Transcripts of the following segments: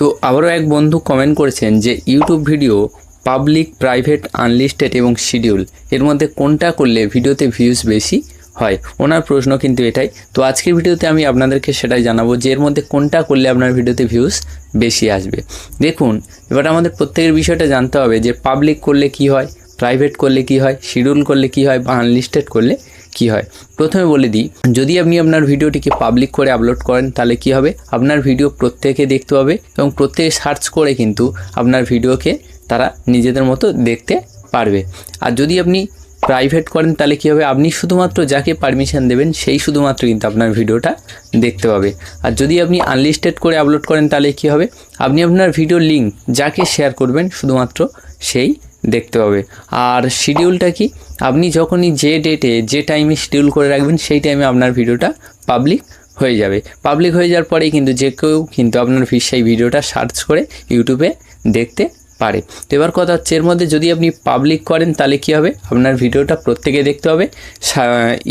তো আবারও এক বন্ধু কমেন্ট করেছেন যে YouTube video public private unlisted এবং শিডিউল এর মধ্যে কোনটা করলে ভিডিওতে ভিউজ বেশি হয়? ওনার প্রশ্ন কিন্তু এটাই। তো আজকের ভিডিওতে আমি আপনাদেরকে সেটাই জানাব যে, এর মধ্যে কোনটা করলে আপনার ভিডিওতে ভিউজ বেশি আসবে। দেখুন, এবার আমাদের প্রত্যেকের বিষয়টা জানতে হবে যে পাবলিক করলে কি হয় প্রাইভেট করলে কি হয় শিডিউল করলে কি হয় বা আনলিস্টেড করলে কি হয়? প্রথমে বলে দিই, যদি আপনি আপনার ভিডিওটিকে পাবলিক করে আপলোড করেন, তাহলে কি হবে? আপনার ভিডিও প্রত্যেকে দেখতে পাবে এবং প্রত্যেকে সার্চ করে কিন্তু আপনার ভিডিওকে তারা নিজেদের মতো দেখতে পারবে। আর যদি আপনি প্রাইভেট করেন, তাহলে কী হবে? আপনি শুধুমাত্র যাকে পারমিশন দেবেন, সেই শুধুমাত্র কিন্তু আপনার ভিডিওটা দেখতে পাবে। আর যদি আপনি আনলিস্টেড করে আপলোড করেন, তাহলে কী হবে? আপনি আপনার ভিডিও লিঙ্ক যাকে শেয়ার করবেন, শুধুমাত্র সেই দেখতে পাবে। আর শিডিউলটা কি? আপনি যখনই যে ডেটে যে টাইমে শিডিউল করে রাখবেন, সেই টাইমে আপনার ভিডিওটা পাবলিক হয়ে যাবে। পাবলিক হয়ে যাওয়ার পরেই কিন্তু যে কেউ কিন্তু আপনার সেই ভিডিওটা সার্চ করে ইউটিউবে দেখতে পারে। তো এবার কথা হচ্ছে, এর মধ্যে যদি আপনি পাবলিক করেন, তাহলে কী হবে? আপনার ভিডিওটা প্রত্যেকে দেখতে হবে।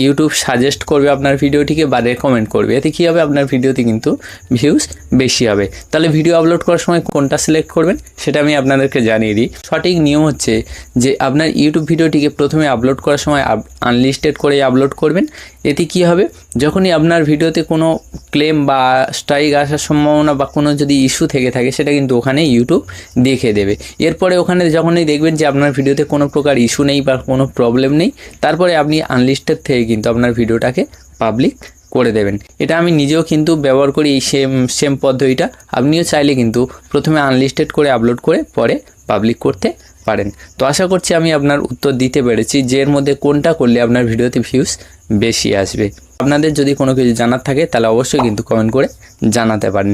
ইউটিউব সাজেস্ট করবে আপনার ভিডিওটিকে বা রেকমেন্ড করবে। এতে কী হবে? আপনার ভিডিওতে কিন্তু ভিউজ বেশি হবে। তাহলে ভিডিও আপলোড করার সময় কোনটা সিলেক্ট করবেন? সেটা আমি আপনাদেরকে জানিয়ে দিই। সঠিক নিয়ম হচ্ছে যে, আপনার ইউটিউব ভিডিওটিকে প্রথমে আপলোড করার সময় আনলিস্টেড করে আপলোড করবেন। এতে কী হবে? যখনই আপনার ভিডিওতে কোনো ক্লেম বা স্ট্রাইক আসার সম্ভাবনা বা কোনো যদি ইস্যু থেকে থাকে, সেটা কিন্তু ওখানে ইউটিউব দেখে দেবে। এরপরে ওখানে যখনই দেখবেন যে আপনার ভিডিওতে কোনো প্রকার ইস্যু নেই বা কোনো প্রবলেম নেই, তারপরে আপনি আনলিস্টেড থেকে কিন্তু আপনার ভিডিওটাকে পাবলিক করে দেবেন। এটা আমি নিজেও কিন্তু ব্যবহার করি এই সেম সেম পদ্ধতিটা। আপনিও চাইলে কিন্তু প্রথমে আনলিস্টেড করে আপলোড করে পরে পাবলিক করতে পারেন। তো আশা করছি আমি আপনার উত্তর দিতে পেরেছি যে এর মধ্যে কোনটা করলে আপনার ভিডিওতে ভিউজ বেশি আসবে। আপনাদের যদি কোনো কিছু জানার থাকে তাহলে অবশ্যই কিন্তু কমেন্ট করে জানাতে পারেন।